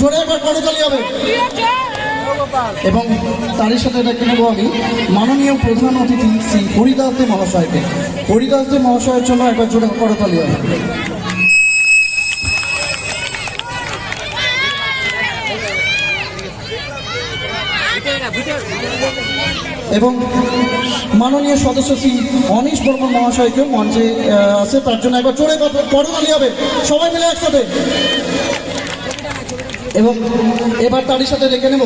জোরে একবার করতালি হবে। এবং তারই সাথে ডেকে নেব আমি। মাননীয় প্রধান অতিথি শ্রী হরিদাস দে মহাশয়কে। হরিদাস দে মহাশয়ের জন্য একবার জোরে করতালি হবে। এবং মাননীয় সদস্য শ্রী অনিশ বর্মন মহাশয়কেও মঞ্চে আছে তার জন্য একবার জোরে কর- করতালি হবে। সবাই মিলে একসাথে। এবং এবার তারই সাথে রেখে নেব।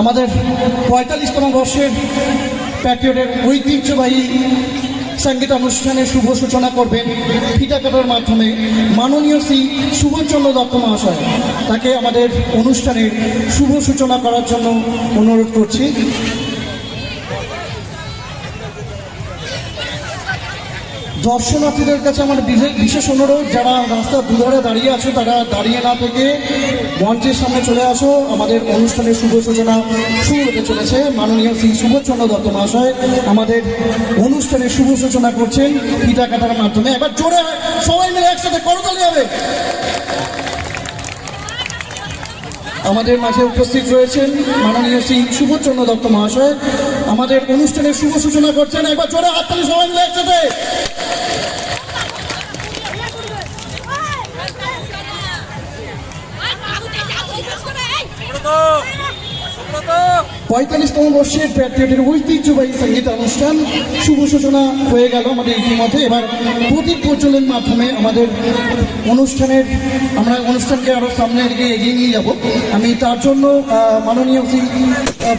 আমাদের পঁয়তাল্লিশতম বর্ষের প্যাটিওটের ঐতিহ্যবাহী সংগীত অনুষ্ঠানের শুভ সূচনা করবেন ফিটা কাটার মাধ্যমে মাননীয় শ্রী সুভাষচন্দ্র দত্ত মহাশয়। তাকে আমাদের অনুষ্ঠানের শুভ সূচনা করার জন্য অনুরোধ করছি। দর্শনার্থীদের কাছে আমার বিশেষ- অনুরোধ, যারা রাস্তার দুধারে দাঁড়িয়ে আছো, তারা দাঁড়িয়ে না থেকে মঞ্চের সামনে চলে আসো। আমাদের অনুষ্ঠানের শুভ সূচনা শুরু হতে চলেছে। মাননীয় শ্রী সুবোধচন্দ্র দত্ত মহাশয় আমাদের অনুষ্ঠানের শুভ সূচনা করছেন ফিতা কাটার মাধ্যমে। এবার জোরে সবাই মিলে একসাথে করতালি হবে। আমাদের মাঝে উপস্থিত রয়েছেন মাননীয় শ্রী সুবোধচন্দ্র দত্ত মহাশয়। আমাদের অনুষ্ঠানের শুভ সূচনা করছেন। একবার জোরে হাততালি সবাই মিলে একসাথে। পঁয়তাল্লিশতম বর্ষের প্যাট্রিয়টের ঐতিহ্যবাহী সংগীত অনুষ্ঠান শুভ সূচনা হয়ে গেল আমাদের ইতিমধ্যে। এবার প্রদীপ প্রচলনের মাধ্যমে আমাদের অনুষ্ঠানের, আমরা অনুষ্ঠানকে আরও সামনের দিকে এগিয়ে নিয়ে যাব। আমি তার জন্য মাননীয় শ্রী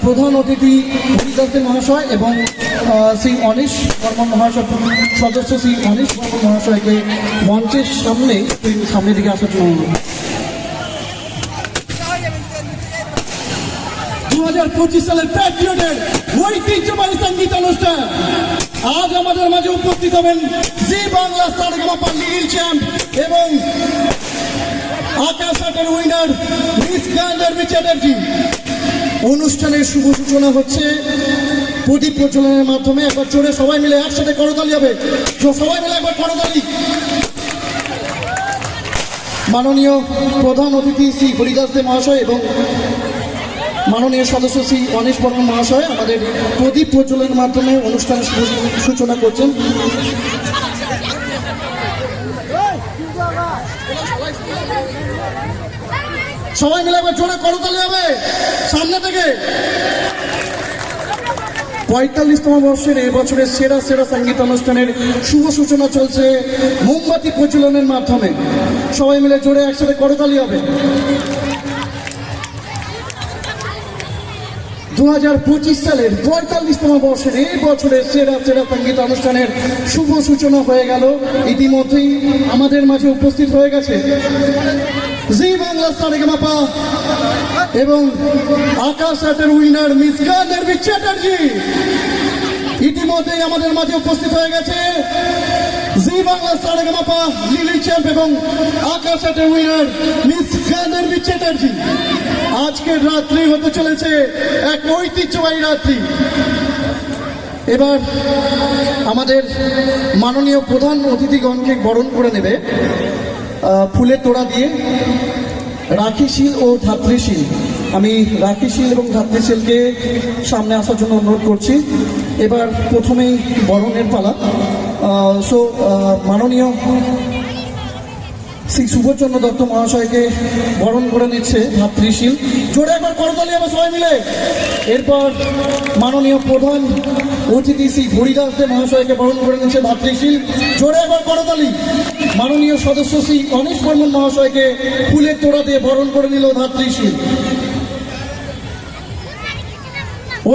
প্রধান অতিথি হরিদাস মহাশয় এবং শ্রী অনিশ বর্মন মহাশয়, সদস্য শ্রী অনিশ বর্মন মহাশয়কে মঞ্চের সামনে সামনের দিকে আসার জন্য হাজার পঁচিশ সালের প্যাট্রিয়টের ঐতিহ্যবাহী সংগীত অনুষ্ঠান আজ আমাদের মাঝে উপস্থিত হবেন জি বাংলা সারেগামাপা লিগিল চ্যাম্প এবং আকাশ আটের উইনার মিস গান্ধর্বী চ্যাটার্জি অনুষ্ঠানের শুভ সূচনা হচ্ছে প্রদীপ প্রচলনের মাধ্যমে। একবার চড়ে সবাই মিলে একসাথে করতালি হবে। সবাই মিলে একবার করতালি। মাননীয় প্রধান অতিথি শ্রী হরিদাস দে মহাশয় এবং মাননীয় সদস্য শ্রী অনিশ বর্মন মহাশয় আমাদের প্রদীপ প্রজ্বলনের মাধ্যমে অনুষ্ঠানের সূ- সূচনা করছেন। সবাই মিলে একবার জোরে করতালি হবে, সামনে থেকে। পঁয়তাল্লিশতম বর্ষের এই বছরের সেরা সেরা সংগীত অনুষ্ঠানের শুভ সূচনা চলছে মোমবাতি প্রচলনের মাধ্যমে। সবাই মিলে জোরে একসাথে করতালি হবে। দু হাজার পঁচিশ সালের পঁয়তাল্লিশতম বর্ষের এই বছরের সেরা সেরা সংগীত অনুষ্ঠানের শুভ সূচনা হয়ে গেল। ইতিমধ্যেই আমাদের মাঝে উপস্থিত হয়ে গেছে জি বাংলা সারেগামাপা এবং আকাশ আটের উইনার মিস গান্ধর্বী চ্যাটার্জি। ইতিমধ্যেই আমাদের মাঝে উপস্থিত হয়ে গেছে জি বাংলা সারেগামাপা লিলি চ্যাম্প এবং আকাশ আটের উইনার মিস গান্ধর্বী চ্যাটার্জি। আজকের রাত্রি হতে চলেছে এক ঐতিহ্যবাহী রাত্রি। এবার আমাদের মাননীয় প্রধান অতিথিগণকে বরণ করে নেবে ফুলের তোড়া দিয়ে। রাখিশীল ও ধাত্রীশীল। আমি রাখিশীল এবং ধাত্রীশীলকে সামনে আসার জন্য অনুরোধ করছি। এবার প্রথমেই বরণের পালা। সো মাননীয় শ্রী সুবোধচন্দ্র দত্ত মহাশয়কে বরণ করে নিচ্ছে ভাতৃশীল। জোরে একবার করতালি হবে সবাই মিলে। এরপর মাননীয় প্রধান অতিথি শ্রী হরিদাস দে মহাশয়কে বরণ করে নিচ্ছে ভাতৃশীল। জোরে একবার করতালি। মাননীয় সদস্য শ্রী অনিশ বর্মন মহাশয়কে ফুলের তোড়া দিয়ে বরণ করে নিল ভাতৃশীল।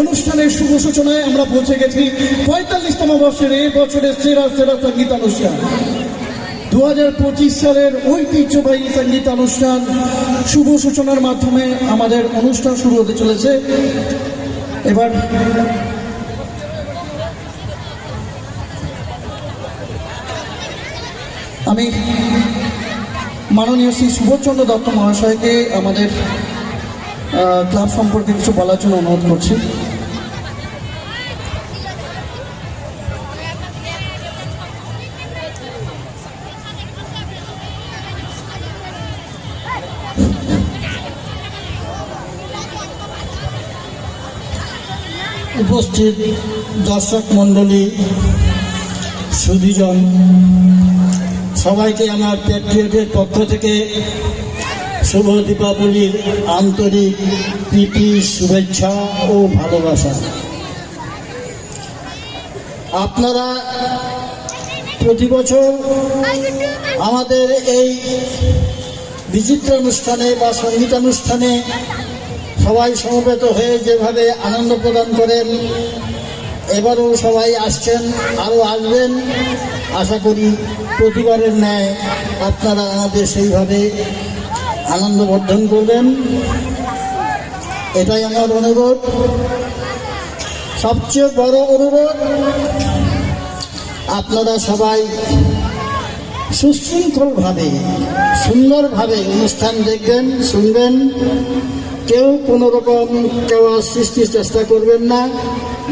অনুষ্ঠানের শুভ সূচনায় আমরা পৌঁছে গেছি পঁয়তাল্লিশতম বর্ষের এই বছরের সেরা সেরা সংগীত অনুষ্ঠান দু হাজার পঁচিশ সালের ঐতিহ্যবাহী সংগীত অনুষ্ঠান শুভ সূচনার মাধ্যমে আমাদের অনুষ্ঠান শুরু হতে চলেছে। এবার আমি মাননীয় শ্রী সুবোধচন্দ্র দত্ত মহাশয়কে আমাদের ক্লাব সম্পর্কে কিছু বলার জন্য অনুরোধ করছি। উপস্থিত দর্শক মণ্ডলী, সুধীজন, সবাইকে আমার প্যাট্রিয়টের পক্ষ থেকে শুভ দীপাবলির আন্তরিক প্রীতি, শুভেচ্ছা ও ভালোবাসা। আপনারা প্রতি বছর আমাদের এই বিচিত্র অনুষ্ঠানে বা সঙ্গীতানুষ্ঠানে সবাই সমবেত হয়ে যেভাবে আনন্দ প্রদান করেন, এবারও সবাই আসছেন, আরও আসবেন। আশা করি প্রতিবারের ন্যায় আপনারা আমাদের সেইভাবে আনন্দ বর্ধন করবেন। এটাই আমার অনুরোধ। সবচেয়ে বড় অনুরোধ, আপনারা সবাই সুশৃঙ্খলভাবে, সুন্দরভাবে অনুষ্ঠান দেখবেন, শুনবেন। কেউ কোনো রকম কেউ সৃষ্টির চেষ্টা করবেন না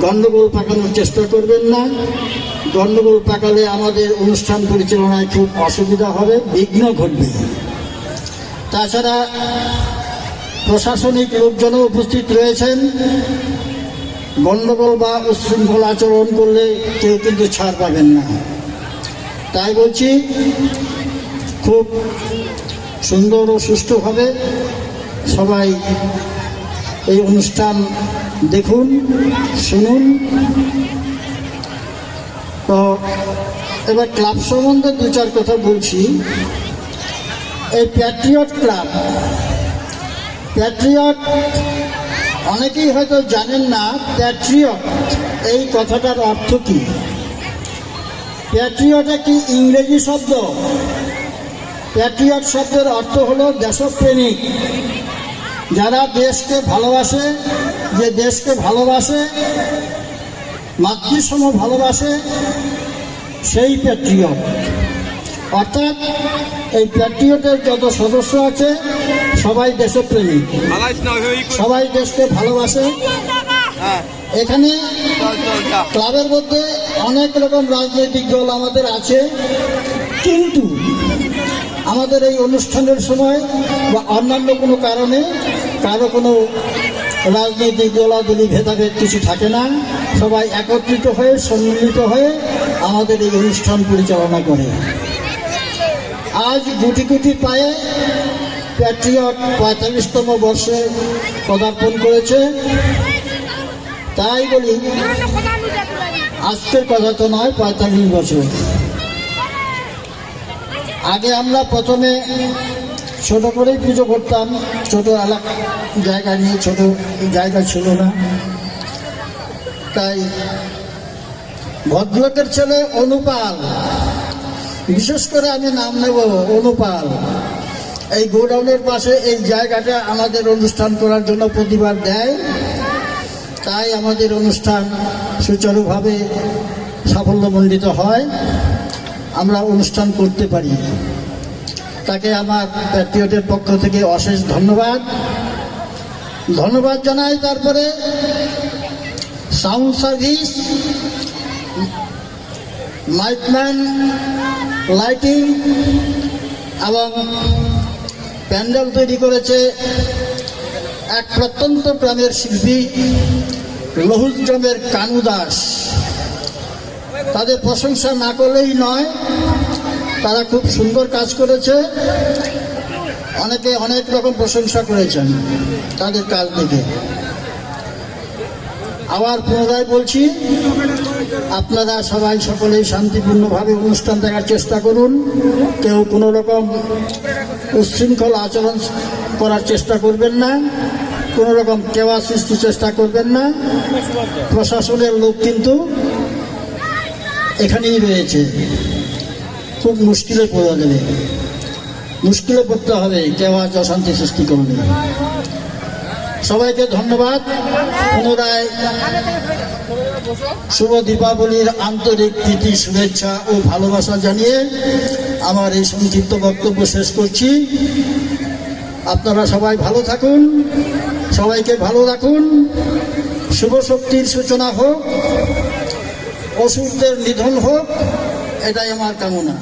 গণ্ডগোল পাকানোর চেষ্টা করবেন না। গণ্ডগোল পাকালে আমাদের অনুষ্ঠান পরিচালনায় খুব অসুবিধা হবে, বিঘ্ন ঘটবে। তাছাড়া প্রশাসনিক লোকজনও উপস্থিত রয়েছেন। গণ্ডগোল বা উচ্ছৃঙ্খল আচরণ করলে কেউ কিন্তু ছাড় পাবেন না। তাই বলছি, খুব সুন্দর ও সুষ্ঠুভাবে সবাই এই অনুষ্ঠান দেখুন, শুনুন। তো এবার ক্লাব সম্বন্ধে দু চার কথা বলছি। এই প্যাট্রিয়ট ক্লাব প্যাট্রিয়ট অনেকেই হয়তো জানেন না প্যাট্রিয়ট এই কথাটার অর্থ কী? প্যাট্রিয়ট একটি ইংরেজি শব্দ। প্যাট্রিয়ট শব্দের অর্থ হলো দেশপ্রেমিক। যারা দেশকে ভালোবাসে, যে দেশকে ভালোবাসে, মাতৃসম ভালোবাসে, সেই প্যাট্রিয়ট অর্থাৎ এই প্যাট্রিয়টের যত সদস্য আছে, সবাই কই সবাই দেশকে ভালোবাসে। এখানে ক্লাবের মধ্যে অনেক রকম রাজনৈতিক দল আমাদের আছে, কিন্তু আমাদের এই অনুষ্ঠানের সময় বা অন্যান্য কোনো কারণে কারও কোনো রাজনৈতিক দলাদলি ভেদাভেদ কিছু থাকে না। সবাই একত্রিত হয়ে, সম্মিলিত হয়ে আমাদের এই অনুষ্ঠান পরিচালনা করে। আজ গুটি গুটি পায়ে প্যাট্রিয়ট পঁয়তাল্লিশতম বর্ষে পদার্পণ করেছে। তাই বলি, আজকের কথা তো নয়, পঁয়তাল্লিশ বছর। আগে আমরা প্রথমে ছোট করেই পুজো করতাম। ছোট এলাকা জায়গা নিয়ে ছোট জায়গা ছিল না। তাই ভদ্রলোকের ছেলে অনুপাল, বিশেষ করে আমি নাম নেব অনুপাল। এই গোডাউনের পাশে এই জায়গাটা আমাদের অনুষ্ঠান করার জন্য প্রতিবার দেয়। তাই আমাদের অনুষ্ঠান সুচারুভাবে সাফল্যমণ্ডিত হয়। আমরা অনুষ্ঠান করতে পারি। তাকে আমার প্যাট্রিয়টের পক্ষ থেকে অশেষ ধন্যবাদ। ধন্যবাদ জানাই, তারপরে সাউন্ড সার্ভিস মাইকম্যান লাইটিং, এবং প্যান্ডেল তৈরি করেছে এক প্রত্যন্ত গ্রামের শিল্পী লহুজ গ্রামের কানু দাস। তাদের প্রশংসা না করলেই নয়, তারা খুব সুন্দর কাজ করেছে। অনেকে অনেক রকম প্রশংসা করেছেন তাদের কাজ দেখে আবার পুনরায় বলছি, আপনারা সবাই সকলেই শান্তিপূর্ণভাবে অনুষ্ঠান দেখার চেষ্টা করুন। কেউ কোনো রকম উচ্ছৃঙ্খল আচরণ করার চেষ্টা করবেন না, কোনো রকম কেওয়া সৃষ্টির চেষ্টা করবেন না। প্রশাসনের লোক কিন্তু এখানেই রয়েছে। খুব মুশকিলে পড়ে যাবে মুশকিলে পড়তে হবে কেওয়া অশান্তি সৃষ্টি করলে সবাইকে ধন্যবাদ। পুনরায় শুভ দীপাবলির আন্তরিক প্রীতি, শুভেচ্ছা ও ভালোবাসা জানিয়ে আমার এই সংক্ষিপ্ত বক্তব্য শেষ করছি। আপনারা সবাই ভালো থাকুন, সবাইকে ভালো রাখুন। শুভ শক্তির সূচনা হোক। অসুরদের নিধন হোক এটাই আমার কামনা।